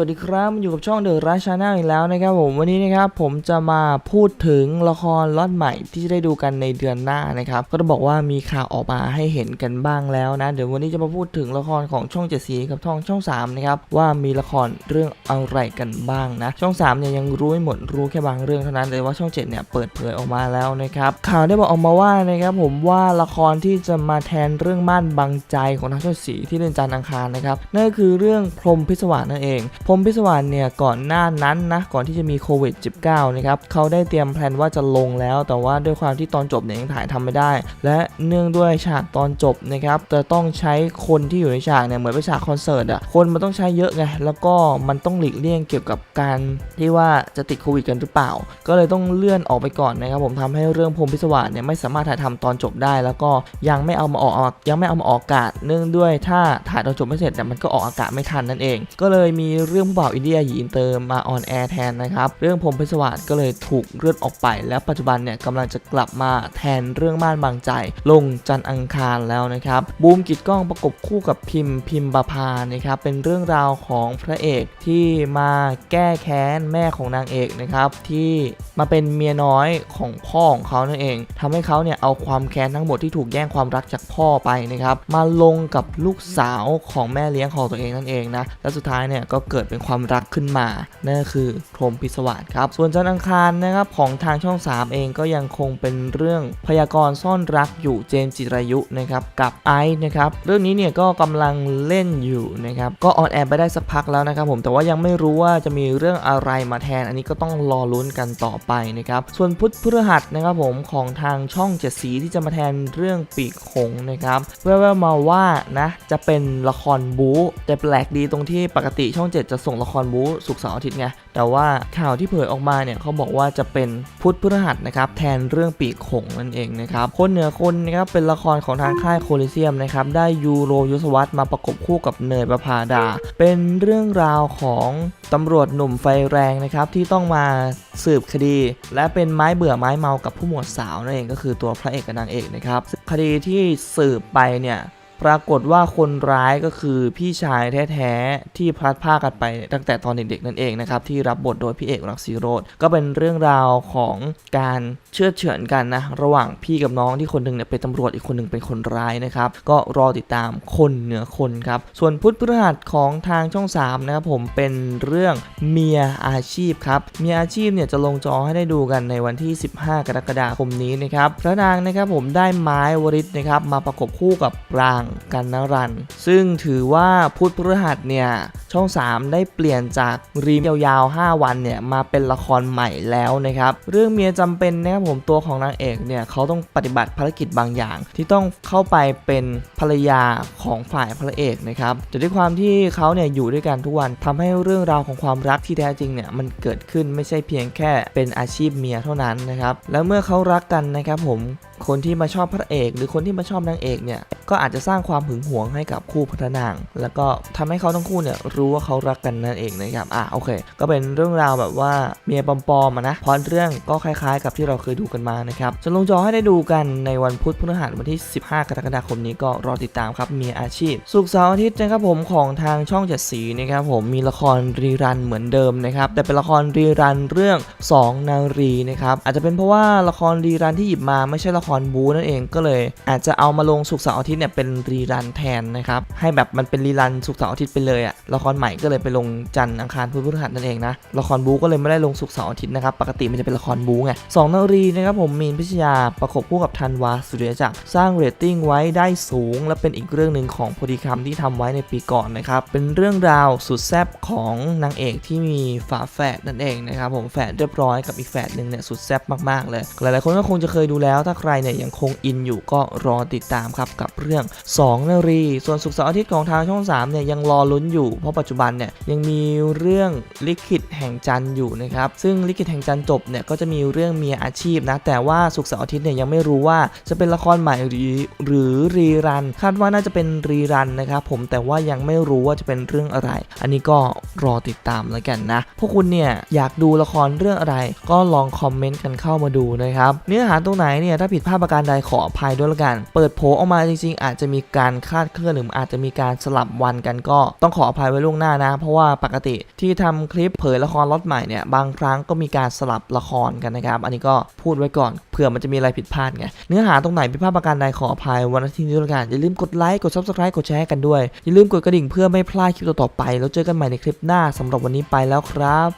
วัสดีครับอยู่กับช่องเดอะราชาแนลอีกแล้วนะครับผมวันนี้นะครับผมจะมาพูดถึงละครล็อตใหม่ที่จะได้ดูกันในเดือนหน้านะครับก็ต้องบอกว่ามีข่าวออกมาให้เห็นกันบ้างแล้วนะ เดี๋ยววันนี้จะมาพูดถึงละครของช่องเจ็ดสีกับช่องช่อง3นะครับว่ามีละครเรื่องอะไรกันบ้างนะช่อง3เนี่ยยังรู้ไม่หมดรู้แค่บางเรื่องเท่านั้นแต่ว่าช่อง7เนี่ยเปิดเผยออกมาแล้วนะครับข่าวได้บอกออกมาว่านะครับผมว่าละครที่จะมาแทนเรื่องม่านบังใจของทางช่องสีที่เล่นจันทร์อังคารนะครับนั่นก็คือเรื่องพรมพิศวาสนั่นเองพรมพิศวาสเนี่ยก่อนหน้านั้นนะก่อนที่จะมีโควิด -19 นะครับเขาได้เตรียมแผนว่าจะลงแล้ว แต่ว่าด้วยความที่ตอนจบเนี่ยยังถ่ายทำไม่ได้ และเนื่องด้วยฉากตอนจบนะครับจะต้องใช้คนที่อยู่ในฉากเนี่ยเหมือนเป็นฉากคอนเสิร์ตอะคนมันต้องใช้เยอะไงแล้วก็มันต้องหลีกเลี่ยงเกี่ยวกับการที่ว่าจะติดโควิดกันหรือเปล่า ก็เลยต้องเลื่อนออกไปก่อนนะครับผมทำให้เรื่องพรมพิศวาสเนี่ยไม่สามารถถ่ายทำตอนจบได้ แล้วก็ยังไม่เอามาออกยังไม่เอามาออกอากาศ เนื่องด้วยถ้าถ่ายตอนจบไม่เสร็จแต่ยมันก็ออกอากาศไม่ทันนั่นเอง ก็เลยมีเรื่องผู้บ่าวอินเดียหญิงอินเตอร์มาออนแอร์แทนนะครับเรื่องพรมพิศวาสก็เลยถูกเลื่อนออกไป แล้วปัจจุบันเนี่ยกำลังจะกลับมาแทนเรื่องม่านบางใจ ลงจันอังคารแล้วนะครับบูมกิดกล้องประกบคู่กับพิมพ์พิมบาพานะครับเป็นเรื่องราวของพระเอกที่มาแก้แค้นแม่ของนางเอกนะครับที่มาเป็นเมียน้อยของพ่อของเขานั่นเองทำให้เขาเนี่ยเอาความแค้นทั้งหมดที่ถูกแย่งความรักจากพ่อไปนะครับมาลงกับลูกสาวของแม่เลี้ยงของตัวเองนั่นเองนะและสุดท้ายเนี่ยก็เกิดเป็นความรักขึ้นมา นั่นก็คือพรหมพิศวาสครับ ส่วนจันทร์อังคารนะครับของทางช่อง 3 เองก็ยังคงเป็นเรื่องพยากรณ์ซ่อนรักอยู่เจมส์จิรายุนะครับกับไอซ์นะครับเรื่องนี้เนี่ยก็กำลังเล่นอยู่นะครับก็ออนแอร์ไปได้สักพักแล้วนะครับผมแต่ว่ายังไม่รู้ว่าจะมีเรื่องอะไรมาแทน อันนี้ก็ต้องรอลุ้นกันต่อไปนะครับส่วนพุทธพฤหัสนะครับผมของทางช่องเจ็ดสีที่จะมาแทนเรื่องปีกหงนะครับแว่วๆมาว่านะจะเป็นละครบู๊แต่แปลกดีตรงที่ปกติช่อง7จจะส่งละครบู๊สุกเสาร์อาทิตย์ไง แต่ว่าข่าวที่เผยออกมาเนี่ยเขาบอกว่าจะเป็นพุทธพฤหัสนะครับแทนเรื่องปีกหงนั่นเองนะครับ คนเหนือคนนะครับเป็นละครของทางค่ายโคลิเซียมนะครับได้ยูโรยศวัตมาประกบคู่กับเนยประภาดา เป็นเรื่องราวของตำรวจหนุ่มไฟแรงนะครับที่ต้องมาสืบคดี และเป็นไม้เบื่อไม้เมากับผู้หมวดสาวนั่นเองก็คือตัวพระเอกกับนางเอกนะครับคดีที่สืบไปเนี่ย ปรากฏว่าคนร้ายก็คือพี่ชายแท้ๆที่พลัดพรากกันไปตั้งแต่ตอนเด็กๆนั่นเองนะครับที่รับบทโดยพี่เอกรักซีโรดก็เป็นเรื่องราวของการเชื่อเฉือนกันนะระหว่างพี่กับน้องที่คนหนึ่งเนี่ยเป็นตำรวจอีกคนหนึ่งเป็นคนร้ายนะครับก็รอติดตามคนเหนือคนครับส่วนพุทธพฤหัสของทางช่อง3นะครับผมเป็นเรื่องเมียอาชีพครับเมียอาชีพเนี่ยจะลงจอให้ได้ดูกันในวันที่ 15 กรกฎาคมนี้นะครับพระนางนะครับผมได้ไม้วริศนะครับมาประกบคู่กับปรางกันนรัน ซึ่งถือว่าพุธพฤหัสเนี่ยช่อง 3 ได้เปลี่ยนจากรีมยาวๆ 5 วันเนี่ยมาเป็นละครใหม่แล้วนะครับ เรื่องเมียจำเป็นนะครับผมตัวของนางเอกเนี่ยเขาต้องปฏิบัติภารกิจบางอย่าง ที่ต้องเข้าไปเป็นภรรยาของฝ่ายพระเอกนะครับแต่ด้วยความที่เขาเนี่ยอยู่ด้วยกันทุกวันทำให้เรื่องราวของความรักที่แท้จริงเนี่ยมันเกิดขึ้นไม่ใช่เพียงแค่เป็นอาชีพเมียเท่านั้นนะครับ แล้วเมื่อเขารักกันนะครับผม คนที่มาชอบพระเอก หรือคนที่มาชอบนางเอกเนี่ยก็อาจจะสร้างความหึงหวงให้กับคู่พระนาง แล้วก็ทำให้เขาทั้งคู่เนี่ยรู้ว่าเขารักกันนั่นเองนะครับอะโอเค ก็เป็นเรื่องราวแบบว่าเมียปอมๆอะนะพราะเรื่องก็คล้ายๆ กับที่เราเคยดูกันมานะครับจะลงจอให้ได้ดูกันในวันพุธพฤหัสวันที่ 15 กรกฎาคมนี้ก็รอติดตามครับเมียอาชีพ สุกเสาร์อาทิตย์นะครับผมของทางช่องเจ็ดสีนะครับผมมีละครรีรันเหมือนเดิมนะครับแต่เป็นละครรีรันเรื่องสองนางรีนะครับอาจจะเป็นเพราะว่าละครรีรันที่หยิบมาไม่ใช่ละครบูนั่นเองก็เลย อาจจะเอามาลงสุกเสาร์อาทิตย์เนี่ยเป็นรีรันแทนนะครับให้แบบมันเป็นรีรันสุกเสาร์อาทิตย์ไปเลยอะละครใหม่ก็เลยไปลงจันทร์อังคารพุธพฤหัสนั่นเองนะละครบูก็เลยไม่ได้ลงสุกเสาร์อาทิตย์นะครับปกติมันจะเป็นละครบูไงสองนารีนะครับผมมีนพิชยาประกบคู่กับธันวาสุริยจักรสร้างเรตติ้งไว้ได้สูง และเป็นอีกเรื่องหนึ่งของพอดีคำที่ทำไว้ในปีก่อนนะครับเป็นเรื่องราวสุดแซ่บของนางเอกที่มีฝาแฝดนั่นเองนะครับผมแฝดเรียบร้อยกับอีกแฝดหนึ่งเนี่ยสุดแซ่บมากๆเลย หลายๆคนก็คงจะเคยดูแล้วถ้าใครเนี่ยยังคงอินอยู่ก็รอติดตามครับกับเรื่อง2นารีส่วนสุกร์เสาร์อาทิตย์ของทางช่อง3เนี่ยยังรอลุ้นอยู่เพราะปัจจุบันเนี่ยยังมีเรื่องลิขิตแห่งจันทร์อยู่นะครับซึ่งลิขิตแห่งจันทร์จบเนี่ยก็จะมีเรื่องเมียอาชีพนะแต่ว่าสุกร์เสาร์อาทิตย์เนี่ยยังไม่รู้ว่าจะเป็นละครใหม่หรือหรือรีรันคาดว่าน่าจะเป็นรีรันนะครับผมแต่ว่ายังไม่รู้ว่าจะเป็นเรื่องอะไร อันนี้ก็รอติดตามแล้วกันนะ พวกคุณเนี่ยอยากดูละครเรื่องอะไร ก็ลองคอมเมนต์กันเข้ามาดูนะครับ เนื้อหาตรงไหนเนี่ยถ้าผิดพลาดประการใดขออภัยด้วยละกัน เปิดโผออกมาจริง ๆ อาจจะมีการคลาดเคลื่อนหรืออาจจะมีการสลับวันกันก็ต้องขออภัยไว้ล่วงหน้านะ เพราะว่าปกติที่ทำคลิปเผยละครล็อตใหม่เนี่ยบางครั้งก็มีการสลับละครกันนะครับอันนี้ก็พูดไว้ก่อนเผื่อมันจะมีอะไรผิดพลาดไงเนื้อหาตรงไหนผิดพลาดประการใดขออภัยวันอาทิตย์นี้ด้วยละกันอย่าลืมกดไลค์กด subscribe กดแชร์กันด้วยอย่าลืมกดกระดิ่งเพื่อไม่พลาดคลิปต่อๆไป แล้วเจอกันใหม่ในคลิปหน้าสำหรับวันนี้ไปแล้วครับ